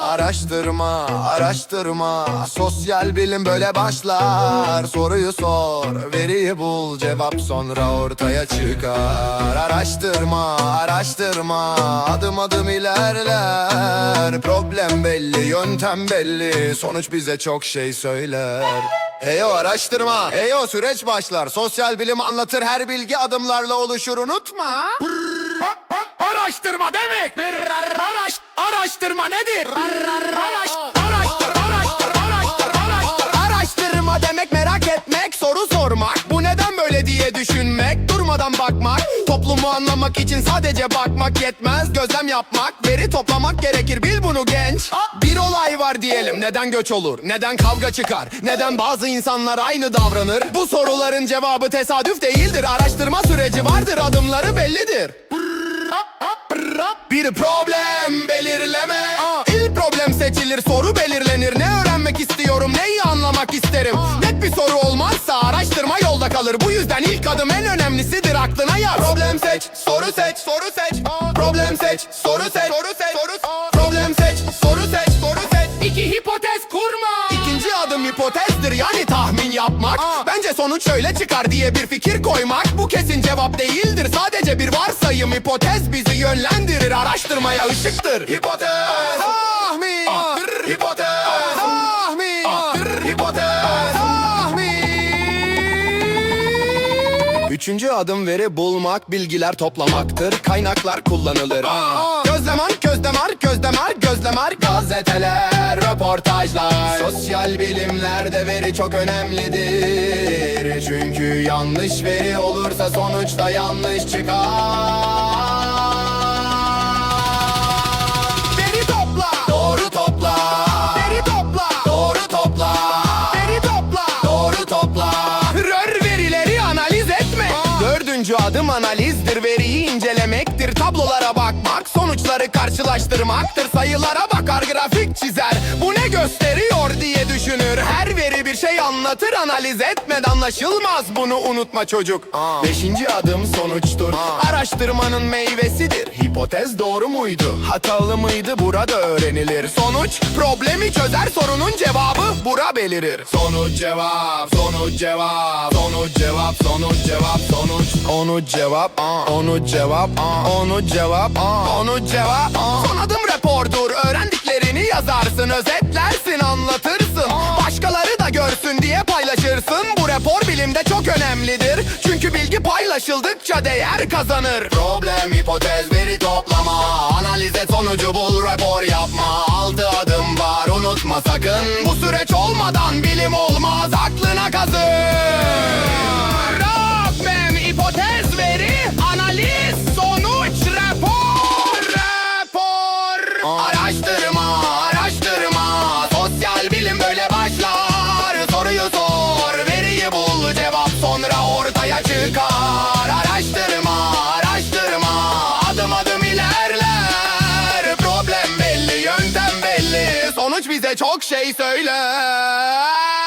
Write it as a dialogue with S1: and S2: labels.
S1: Araştırma, araştırma. Sosyal bilim böyle başlar. Soruyu sor, veriyi bul. Cevap sonra ortaya çıkar. Araştırma, araştırma. Adım adım ilerler. Problem belli, yöntem belli. Sonuç bize çok şey söyler. Heyo araştırma, heyo süreç başlar. Sosyal bilim anlatır her bilgi adımlarla oluşur. Unutma.
S2: Araştırma demek. Araş, araştırma nedir? Araş, araştır, araştır, araştır, araştır.
S1: Araştırma demek merak etmek, soru sormak. Bu neden böyle diye düşünmek, durmadan bakmak. Toplumu anlamak için sadece bakmak yetmez. Gözlem yapmak, veri toplamak gerekir. Bil bunu genç. Bir olay var diyelim, neden göç olur, neden kavga çıkar? Neden bazı insanlar aynı davranır? Bu soruların cevabı tesadüf değildir. Araştırma süreci vardır, adımları bellidir bir problem belirleme. İlk problem seçilir soru belirlenir. Ne öğrenmek istiyorum neyi anlamak isterim? Net bir soru olmazsa araştırma yolda kalır. Bu yüzden ilk adım en önemlisidir aklına yaz. Problem seç soru seç soru seç. Problem seç soru seç soru hipotezdir yani tahmin yapmak. Bence sonuç şöyle çıkar diye bir fikir koymak. Bu kesin cevap değildir. Sadece bir varsayım Hipotez bizi yönlendirir. Araştırmaya ışıktır. Hipotez. Tahmin. Hipotez. Tahmin. Hipotez. Tahmin. Üçüncü adım veri bulmak, bilgiler toplamaktır. Kaynaklar kullanılır Gözlemar, gözlemar, gözlemar, gözlemar. Gazeteler, röportajlar. Sosyal bilimlerde veri çok önemlidir. Çünkü yanlış veri olursa sonuçta yanlış çıkar. Veri topla. Doğru topla. Veri topla. Doğru topla. Veri topla. Doğru topla. Rör verileri analiz etme. Dördüncü adım analizdir karşılaştırmaktır Sayılara bakar grafik çizer. Bu ne gösteriyor anlatır Analiz etmeden anlaşılmaz Bunu unutma çocuk. Beşinci adım sonuçtur. Araştırmanın meyvesidir. Hipotez doğru muydu? Hatalı mıydı? Burada öğrenilir. Sonuç problemi çözer Sorunun cevabı bura belirir. Sonuç cevap Sonuç cevap Sonuç cevap Sonuç cevap Sonuç. Onu cevap aa, Onu cevap aa, Onu cevap aa, Onu cevap aa. Son adım rapordur. Öğrendiklerini yazarsın Özetlersin rapor bilimde çok önemlidir. Çünkü bilgi paylaşıldıkça değer kazanır. Problem, hipotez, veri toplama. Analiz et sonucu bul rapor yapma. Altı adım var unutma sakın. Bu süreç olmadan bilim olmaz. Aklına kazır Sonuç bize çok şey söyler.